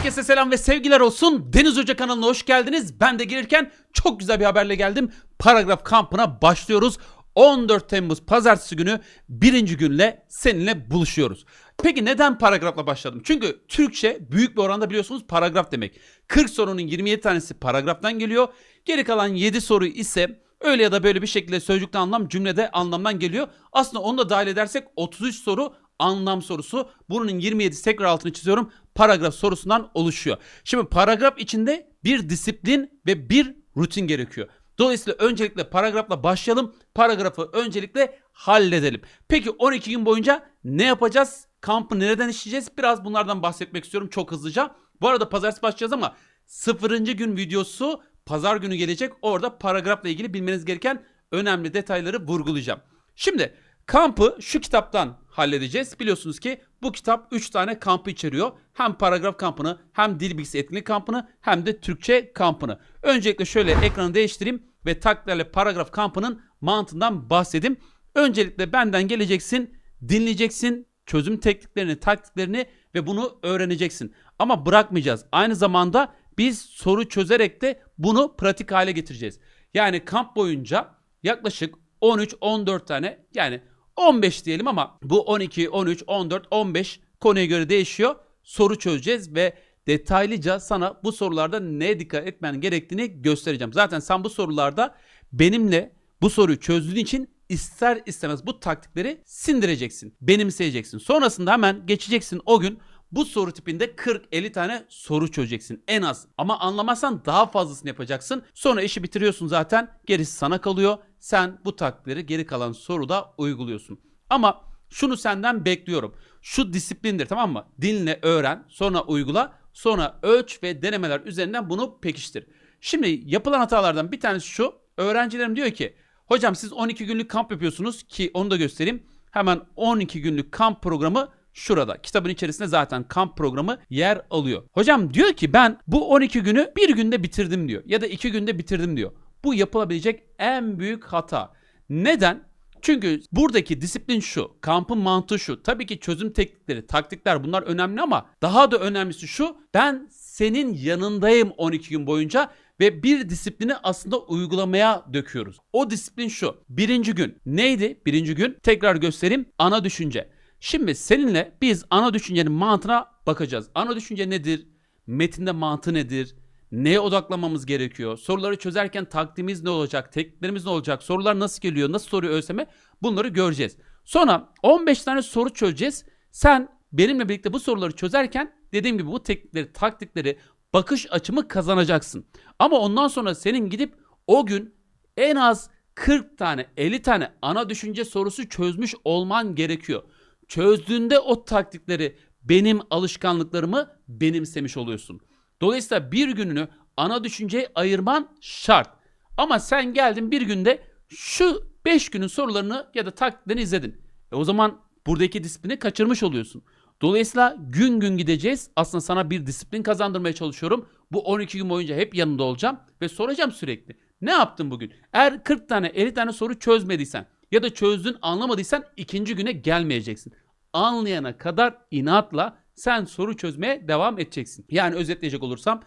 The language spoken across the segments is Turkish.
Herkese selam ve sevgiler olsun. Deniz Hoca kanalına hoş geldiniz. Ben de gelirken çok güzel bir haberle geldim. Paragraf kampına başlıyoruz. 14 Temmuz pazartesi günü birinci günle seninle buluşuyoruz. Peki neden paragrafla başladım? Çünkü Türkçe büyük bir oranda biliyorsunuz paragraf demek. 40 sorunun 27 tanesi paragraftan geliyor. Geri kalan 7 soru ise öyle ya da böyle bir şekilde sözcükte anlam cümlede anlamdan geliyor. Aslında onu da dahil edersek 33 soru anlam sorusu. Bunun 27 tekrar altını çiziyorum. Paragraf sorusundan oluşuyor. Şimdi paragraf içinde bir disiplin ve bir rutin gerekiyor. Dolayısıyla öncelikle paragrafla başlayalım. Paragrafı öncelikle halledelim. Peki 12 gün boyunca ne yapacağız? Kampı nereden işleyeceğiz? Biraz bunlardan bahsetmek istiyorum çok hızlıca. Bu arada pazartesi başlayacağız ama 0. gün videosu pazar günü gelecek. Orada paragrafla ilgili bilmeniz gereken önemli detayları vurgulayacağım. Şimdi kampı şu kitaptan halledeceğiz. Biliyorsunuz ki bu kitap 3 tane kampı içeriyor. Hem paragraf kampını hem dil bilgisi etkinlik kampını hem de Türkçe kampını. Öncelikle şöyle ekranı değiştireyim ve takdirle paragraf kampının mantığından bahsedeyim. Öncelikle benden geleceksin, dinleyeceksin, çözüm tekniklerini, taktiklerini ve bunu öğreneceksin. Ama bırakmayacağız. Aynı zamanda biz soru çözerek de bunu pratik hale getireceğiz. Yani kamp boyunca yaklaşık 13-14 tane yani 15 diyelim ama bu 12, 13, 14, 15 konuya göre değişiyor. Soru çözeceğiz ve detaylıca sana bu sorularda ne dikkat etmen gerektiğini göstereceğim. Zaten sen bu sorularda benimle bu soruyu çözdüğün için ister istemez bu taktikleri sindireceksin, benimseyeceksin. Sonrasında hemen geçeceksin o gün bu soru tipinde 40-50 tane soru çözeceksin en az. Ama anlamazsan daha fazlasını yapacaksın. Sonra işi bitiriyorsun zaten. Gerisi sana kalıyor. Sen bu taktikleri geri kalan soruda uyguluyorsun. Ama şunu senden bekliyorum. Şu disiplindir tamam mı? Dinle öğren, sonra uygula, sonra ölç ve denemeler üzerinden bunu pekiştir. Şimdi yapılan hatalardan bir tanesi şu. Öğrencilerim diyor ki hocam siz 12 günlük kamp yapıyorsunuz ki onu da göstereyim. Hemen 12 günlük kamp programı şurada. Kitabın içerisinde zaten kamp programı yer alıyor. Hocam diyor ki ben bu 12 günü bir günde bitirdim diyor. Ya da 2 günde bitirdim diyor. Bu yapılabilecek en büyük hata. Neden? Çünkü buradaki disiplin şu, kampın mantığı şu. Tabii ki çözüm teknikleri, taktikler bunlar önemli ama daha da önemlisi şu. Ben senin yanındayım 12 gün boyunca ve bir disiplini aslında uygulamaya döküyoruz. O disiplin şu. Birinci gün neydi? Birinci gün tekrar göstereyim. Ana düşünce. Şimdi seninle biz ana düşüncenin mantığına bakacağız. Ana düşünce nedir? Metinde mantığı nedir? Neye odaklamamız gerekiyor? Soruları çözerken taktiğimiz ne olacak? Tekniklerimiz ne olacak? Sorular nasıl geliyor? Nasıl soruyor ÖSYM? Bunları göreceğiz. Sonra 15 tane soru çözeceğiz. Sen benimle birlikte bu soruları çözerken dediğim gibi bu teknikleri, taktikleri, bakış açımı kazanacaksın. Ama ondan sonra senin gidip o gün en az 40 tane, 50 tane ana düşünce sorusu çözmüş olman gerekiyor. Çözdüğünde o taktikleri, benim alışkanlıklarımı benimsemiş oluyorsun. Dolayısıyla bir gününü ana düşünceye ayırman şart. Ama sen geldin bir günde şu 5 günün sorularını ya da taktiklerini izledin. E o zaman buradaki disiplini kaçırmış oluyorsun. Dolayısıyla gün gün gideceğiz. Aslında sana bir disiplin kazandırmaya çalışıyorum. Bu 12 gün boyunca hep yanında olacağım ve soracağım sürekli. Ne yaptın bugün? Eğer 40 tane 50 tane soru çözmediysen ya da çözdün anlamadıysan ikinci güne gelmeyeceksin. Anlayana kadar inatla sen soru çözmeye devam edeceksin. Yani özetleyecek olursam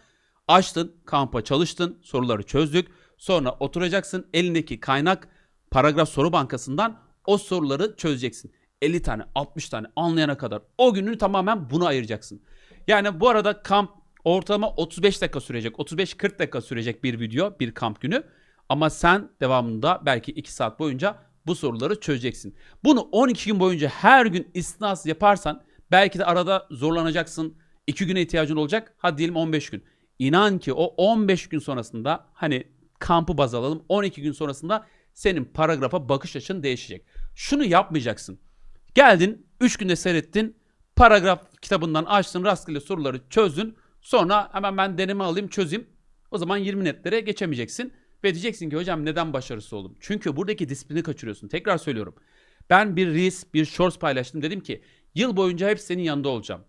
açtın, kampa çalıştın, soruları çözdük. Sonra oturacaksın elindeki kaynak paragraf soru bankasından o soruları çözeceksin. 50 tane, 60 tane anlayana kadar o gününü tamamen buna ayıracaksın. Yani bu arada kamp ortalama 35 dakika sürecek. 35-40 dakika sürecek bir video, bir kamp günü. Ama sen devamında belki 2 saat boyunca bu soruları çözeceksin. Bunu 12 gün boyunca her gün istinasız yaparsan belki de arada zorlanacaksın. 2 güne ihtiyacın olacak. Hadi diyelim 15 gün. İnan ki o 15 gün sonrasında hani kampı baz alalım. 12 gün sonrasında senin paragrafa bakış açın değişecek. Şunu yapmayacaksın. Geldin 3 günde seyrettin. Paragraf kitabından açtın rastgele soruları çözdün. Sonra hemen ben deneme alayım çözeyim. O zaman 20 netlere geçemeyeceksin. Ve diyeceksin ki hocam neden başarısız oldum? Çünkü buradaki disiplini kaçırıyorsun. Tekrar söylüyorum. Ben bir Reels, bir Shorts paylaştım. Dedim ki yıl boyunca hep senin yanında olacağım.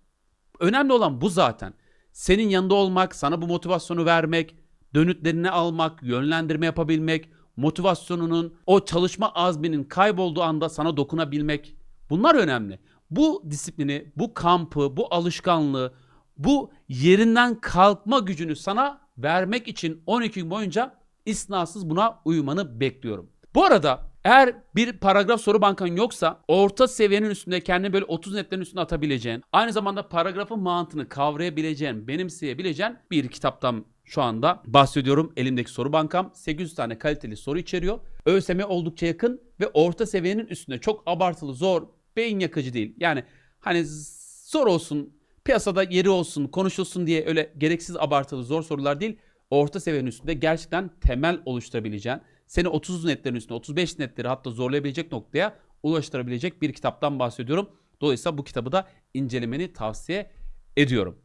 Önemli olan bu zaten. Senin yanında olmak, sana bu motivasyonu vermek, dönütlerini almak, yönlendirme yapabilmek, motivasyonunun, o çalışma azminin kaybolduğu anda sana dokunabilmek. Bunlar önemli. Bu disiplini, bu kampı, bu alışkanlığı bu yerinden kalkma gücünü sana vermek için 12 gün boyunca istisnasız buna uymanı bekliyorum. Bu arada eğer bir paragraf soru bankan yoksa orta seviyenin üstünde kendini böyle 30 netlerin üstüne atabileceğin, aynı zamanda paragrafın mantığını kavrayabileceğin, benimseyebileceğin bir kitaptan şu anda bahsediyorum. Elimdeki soru bankam 800 tane kaliteli soru içeriyor. ÖSYM oldukça yakın ve orta seviyenin üstünde çok abartılı, zor, beyin yakıcı değil. Yani hani zor olsun, piyasada yeri olsun, konuşulsun diye öyle gereksiz abartılı zor sorular değil. Orta seviyenin üstünde gerçekten temel oluşturabileceğin, seni 30 netlerin üstüne, 35 netleri hatta zorlayabilecek noktaya ulaştırabilecek bir kitaptan bahsediyorum. Dolayısıyla bu kitabı da incelemeni tavsiye ediyorum.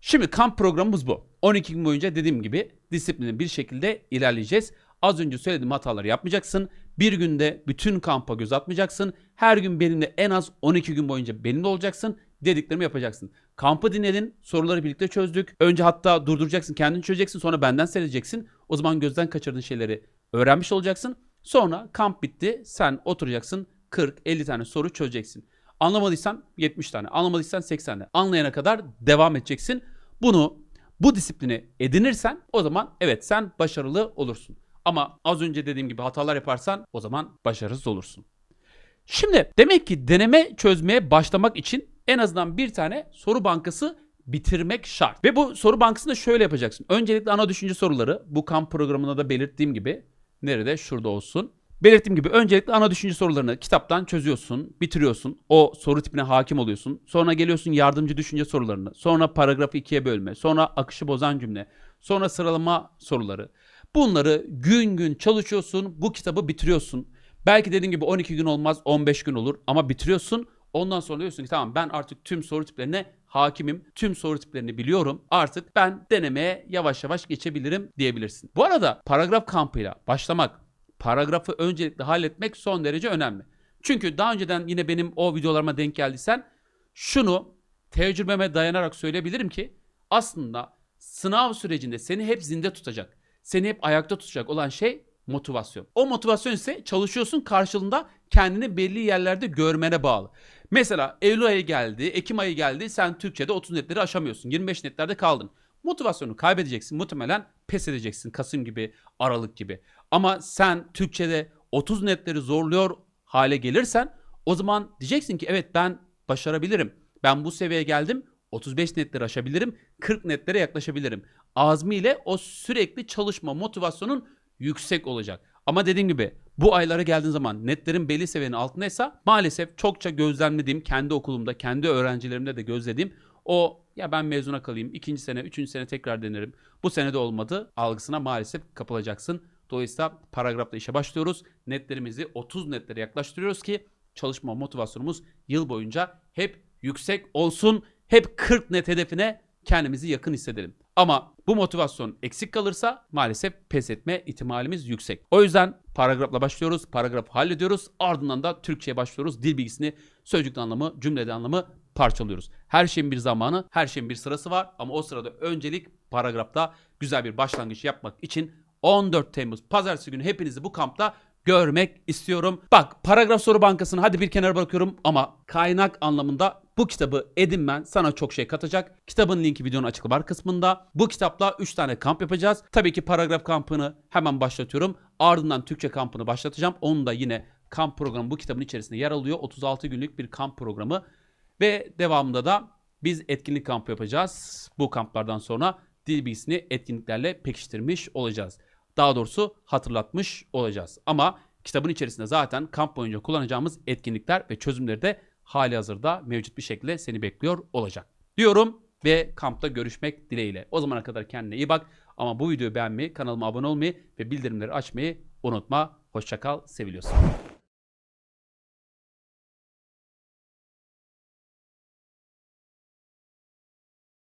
Şimdi kamp programımız bu. 12 gün boyunca dediğim gibi disiplini bir şekilde ilerleyeceğiz. Az önce söylediğim hataları yapmayacaksın. Bir günde bütün kampa göz atmayacaksın. Her gün benimle en az 12 gün boyunca benimle olacaksın. Dediklerimi yapacaksın. Kampı dinledin, soruları birlikte çözdük. Önce hatta durduracaksın, kendini çözeceksin, sonra benden seyredeceksin. O zaman gözden kaçırdığın şeyleri öğrenmiş olacaksın. Sonra kamp bitti, sen oturacaksın, 40-50 tane soru çözeceksin. Anlamadıysan 70 tane, anlamadıysan 80 tane. Anlayana kadar devam edeceksin. Bunu bu disiplini edinirsen o zaman evet sen başarılı olursun. Ama az önce dediğim gibi hatalar yaparsan o zaman başarısız olursun. Şimdi demek ki deneme çözmeye başlamak için en azından bir tane soru bankası bitirmek şart. Ve bu soru bankasını şöyle yapacaksın. Öncelikle ana düşünce soruları bu kamp programında da belirttiğim gibi nerede şurada olsun. Belirttiğim gibi öncelikle ana düşünce sorularını kitaptan çözüyorsun, bitiriyorsun. O soru tipine hakim oluyorsun. Sonra geliyorsun yardımcı düşünce sorularını. Sonra paragrafı ikiye bölme. Sonra akışı bozan cümle. Sonra sıralama soruları. Bunları gün gün çalışıyorsun. Bu kitabı bitiriyorsun. Belki dediğim gibi 12 gün olmaz 15 gün olur ama bitiriyorsun. Ondan sonra diyorsun ki tamam ben artık tüm soru tiplerine hakimim. Tüm soru tiplerini biliyorum. Artık ben denemeye yavaş yavaş geçebilirim diyebilirsin. Bu arada paragraf kampıyla başlamak, paragrafı öncelikle halletmek son derece önemli. Çünkü daha önceden yine benim o videolarıma denk geldiysen şunu tecrübeme dayanarak söyleyebilirim ki aslında sınav sürecinde seni hep zinde tutacak, seni hep ayakta tutacak olan şey motivasyon. O motivasyon ise çalışıyorsun karşılığında kendini belli yerlerde görmene bağlı. Mesela Eylül ayı geldi, Ekim ayı geldi sen Türkçe'de 30 netleri aşamıyorsun. 25 netlerde kaldın. Motivasyonu kaybedeceksin. Muhtemelen pes edeceksin. Kasım gibi, Aralık gibi. Ama sen Türkçe'de 30 netleri zorluyor hale gelirsen o zaman diyeceksin ki evet ben başarabilirim. Ben bu seviyeye geldim. 35 netleri aşabilirim. 40 netlere yaklaşabilirim. Azmiyle o sürekli çalışma motivasyonun yüksek olacak. Ama dediğim gibi bu aylara geldiğin zaman netlerin belli seviyenin altındaysa maalesef çokça gözlemlediğim kendi okulumda, kendi öğrencilerimde de gözlediğim o ya ben mezuna kalayım, ikinci sene, üçüncü sene tekrar denerim. Bu sene de olmadı algısına maalesef kapılacaksın. Dolayısıyla paragrafla işe başlıyoruz. Netlerimizi 30 netlere yaklaştırıyoruz ki çalışma motivasyonumuz yıl boyunca hep yüksek olsun. Hep 40 net hedefine kendimizi yakın hissedelim. Ama bu motivasyon eksik kalırsa maalesef pes etme ihtimalimiz yüksek. O yüzden paragrafla başlıyoruz, paragrafı hallediyoruz. Ardından da Türkçe'ye başlıyoruz. Dil bilgisini, sözcükte anlamı, cümlede anlamı parçalıyoruz. Her şeyin bir zamanı, her şeyin bir sırası var ama o sırada öncelik paragrafta güzel bir başlangıç yapmak için 14 Temmuz pazartesi günü hepinizi bu kampta görmek istiyorum. Bak paragraf soru bankasını hadi bir kenara bırakıyorum ama kaynak anlamında bu kitabı edinmen sana çok şey katacak. Kitabın linki videonun açıklama kısmında. Bu kitapla 3 tane kamp yapacağız. Tabii ki paragraf kampını hemen başlatıyorum. Ardından Türkçe kampını başlatacağım. Onu da yine kamp programı bu kitabın içerisinde yer alıyor. 36 günlük bir kamp programı. Ve devamında da biz etkinlik kampı yapacağız. Bu kamplardan sonra dil bilgisini etkinliklerle pekiştirmiş olacağız. Daha doğrusu hatırlatmış olacağız. Ama kitabın içerisinde zaten kamp boyunca kullanacağımız etkinlikler ve çözümleri de hali hazırda mevcut bir şekilde seni bekliyor olacak. Diyorum ve kampta görüşmek dileğiyle. O zamana kadar kendine iyi bak. Ama bu videoyu beğenmeyi, kanalıma abone olmayı ve bildirimleri açmayı unutma. Hoşçakal, seviliyorsun.